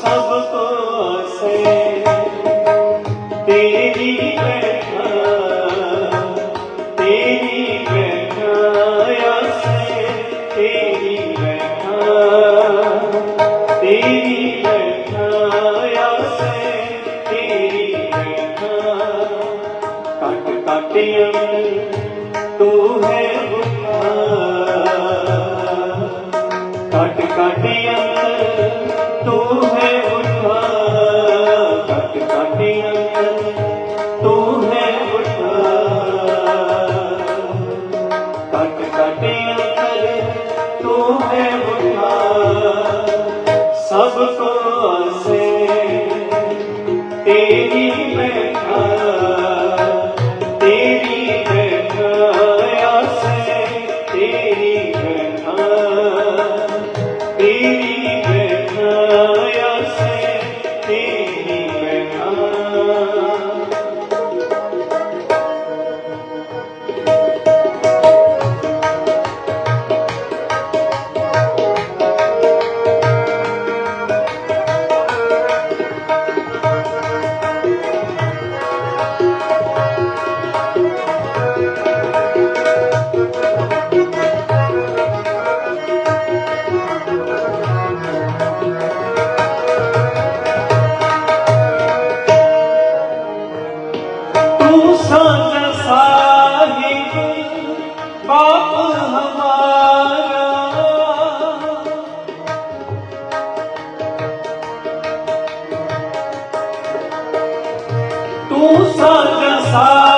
ਸਭ ਕੋਸੇ ਤੇਰੀ ਬੈਠਾ ਤੇਰੀ ਬੈਠਾ ਆਸੇ ਤੇਰੀ ਬੈਠਾ ਤੇਰੀ ਬੈਠਾ ਆਸੇ ਤੇਰੀ ਬੈਠਾ ਕੱਟ ਕੱਟ ਅੰਦਰ ਤੂੰ ਹੈ ਬੁੱਢਾ ਕੱਟ ਕੱਟ तेरी बैठा tu só dançar.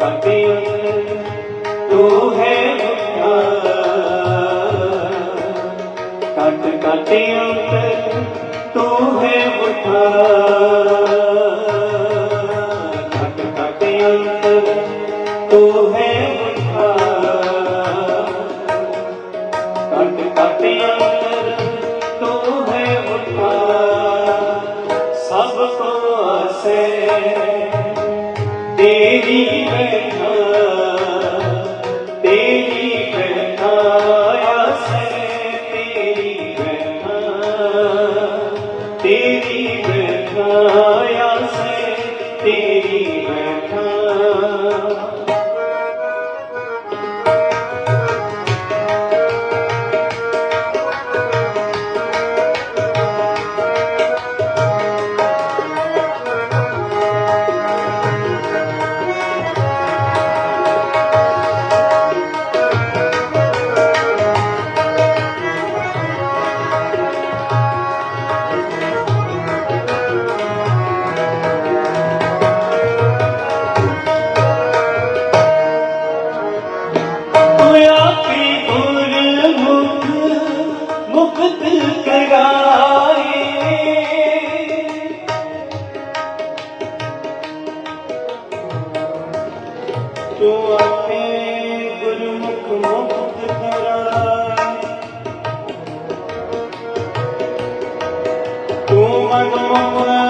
ਬਾਬੇ ਤੂੰ ਹੈ ਮੁੱਠਾ ਕੱਟ ਕੱਟੇ ਅੰਤਰ ਤੂੰ ਹੈ ਮੁੱਠਾ ਕੱਟ ਕੱਟੇ ਅੰਤਰ तेरी ਤੂੰ ਆਪੇ ਗੁਰਮੁਖ ਮੁਕਤ ਕਰਾਏ। ਤੂੰ ਮਨ ਮੁਖ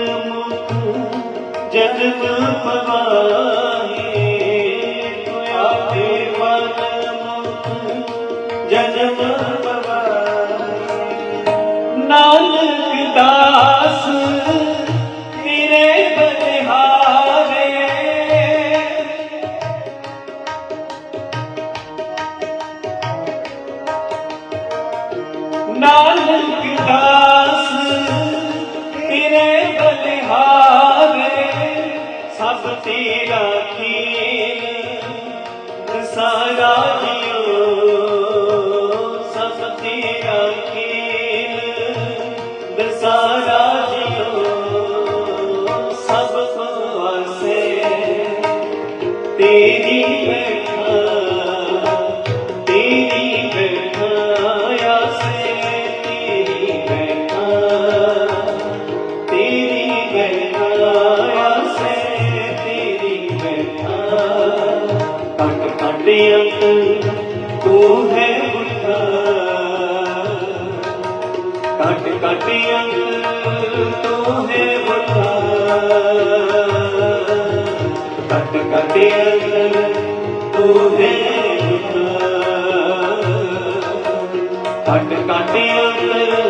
ਜਨਮ ਪਵਾਏ ਤੂੰ ਆਪੇ ਮਨ ਮੁਖ ਜਨਮ ਪਵਾਏ ਨਾਨਕ ਦਾਸ ਤੇਰੇ ਬਨਹਾਰੇ ਨਾਨਕ ਦਾਸ ਸਭ ਤੇਰਾ ਖੀਰ ਸਾਰਾ ਕੱਟ ਕੱਟ ਅੰਗ ਤੂੰ ਹੈ ਬੁੱਢਾ ਕੱਟ ਕੱਟ ਅੰਗ ਤੂੰ ਹੈ ਬੁੱਢਾ ਕੱਟ ਕੱਟ ਅੰਗ